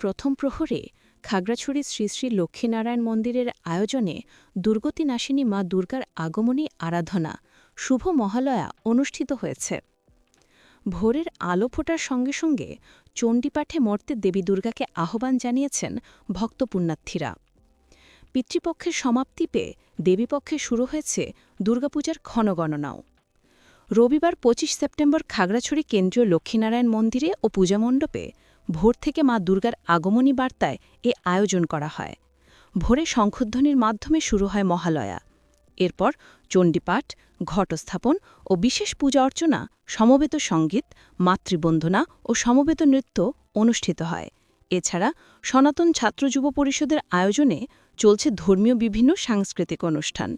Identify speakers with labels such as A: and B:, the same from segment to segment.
A: প্রথম প্রহরে খাগড়াছড়ি শ্রী শ্রী লক্ষ্মীনারায়ণ মন্দিরের আয়োজনে দুর্গতি নাশিনী মা দুর্গার আগমনী আরাধনা, শুভ মহালয়া অনুষ্ঠিত হয়েছে। ভোরের আলো ফোটার সঙ্গে সঙ্গে চণ্ডীপাঠে মর্তে দেবী দুর্গাকে আহ্বান জানিয়েছেন ভক্তপুণ্যার্থীরা পিতৃপক্ষের সমাপ্তি পেয়ে দেবীপক্ষে শুরু হয়েছে দুর্গাপূজার ক্ষণগণনাও। রবিবার ২৫ সেপ্টেম্বর খাগড়াছড়ি কেন্দ্রীয় লক্ষ্মীনারায়ণ মন্দিরে ও পূজামণ্ডপে ভোর থেকে মা দুর্গার আগমনী বার্তায় এ আয়োজন করা হয়। ভোরে শঙ্খধ্বনির মাধ্যমে শুরু হয় মহালয়া। এরপর চণ্ডীপাঠ, ঘটস্থাপন ও বিশেষ পূজা অর্চনা, সমবেত সংগীত মাতৃবন্দনা ও সমবেত নৃত্য অনুষ্ঠিত হয়। এছাড়া সনাতন ছাত্র যুব পরিষদের আয়োজনে চলছে ধর্মীয় বিভিন্ন সাংস্কৃতিক অনুষ্ঠান।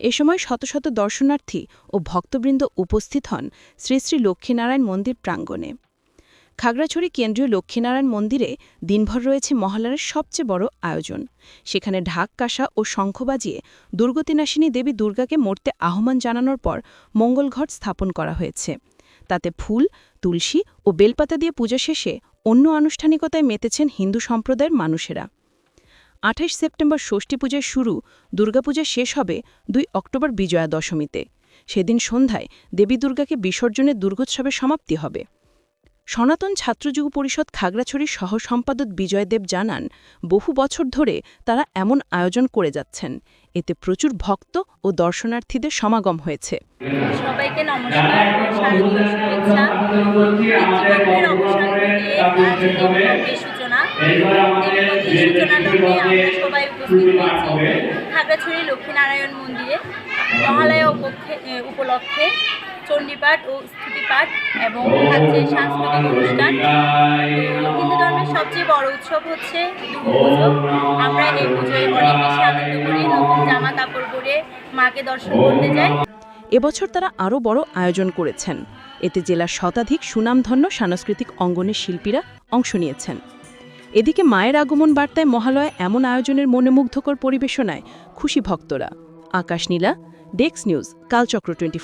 A: এ সময় শত শত দর্শনার্থী ও ভক্তবৃন্দ উপস্থিত হন শ্রী শ্রী লক্ষ্মীনারায়ণ মন্দির প্রাঙ্গণে। খাগড়াছড়ি কেন্দ্রীয় লক্ষ্মীনারায়ণ মন্দিরে দিনভর রয়েছে মহালয়ার সবচেয়ে বড় আয়োজন। সেখানে ঢাক, কাঁসা ও শঙ্খ বাজিয়ে দুর্গতিনাশিনী দেবী দুর্গাকে মরতে আহ্বান জানানোর পর মঙ্গলঘট স্থাপন করা হয়েছে। তাতে ফুল, তুলসী ও বেলপাতা দিয়ে পূজা শেষে অন্য আনুষ্ঠানিকতায় মেতেছেন হিন্দু সম্প্রদায়ের মানুষেরা। আঠাশ সেপ্টেম্বর ষষ্ঠী পূজার শুরু, দুর্গাপূজা শেষ হবে দুই অক্টোবর বিজয়া দশমীতে সেদিন সন্ধ্যায় দেবী দুর্গাকে বিসর্জনের দুর্গোৎসবের সমাপ্তি হবে। সনাতন ছাত্রযুগ পরিষদ খাগড়াছড়ির সহ সম্পাদক বিজয় দেব জানান, বহু বছর ধরে তারা এমন আয়োজন করে যাচ্ছেন। এতে প্রচুর ভক্ত ও দর্শনার্থীদের সমাগম হয়েছে।
B: সবাইকে নমস্কার। খাগড়াছড়ি লক্ষ্মীনারায়ণ মন্দিরে, মহালয়া উপলক্ষে চণ্ডীপাঠ ও স্তুতিপাঠ এবং থাকছে সাংস্কৃতিক অনুষ্ঠান। হিন্দু ধর্মের সবচেয়ে বড় উৎসব হচ্ছে আমরা এই পুজোয় অনেক বেশি আনন্দ করি নতুন জামা কাপড় পরে মাকে দর্শন করতে যাই।
A: এবছর তারা আরও বড় আয়োজন করেছেন। এতে জেলার শতাধিক সুনামধন্য সাংস্কৃতিক অঙ্গনের শিল্পীরা অংশ নিয়েছেন। এদিকে মায়ের আগমন বার্তায় মহালয়া এমন আয়োজনের মনোমুগ্ধকর পরিবেশনায় খুশি ভক্তরা। আকাশ নীলা ডেক্স নিউজ, কালচক্র টোয়েন্টি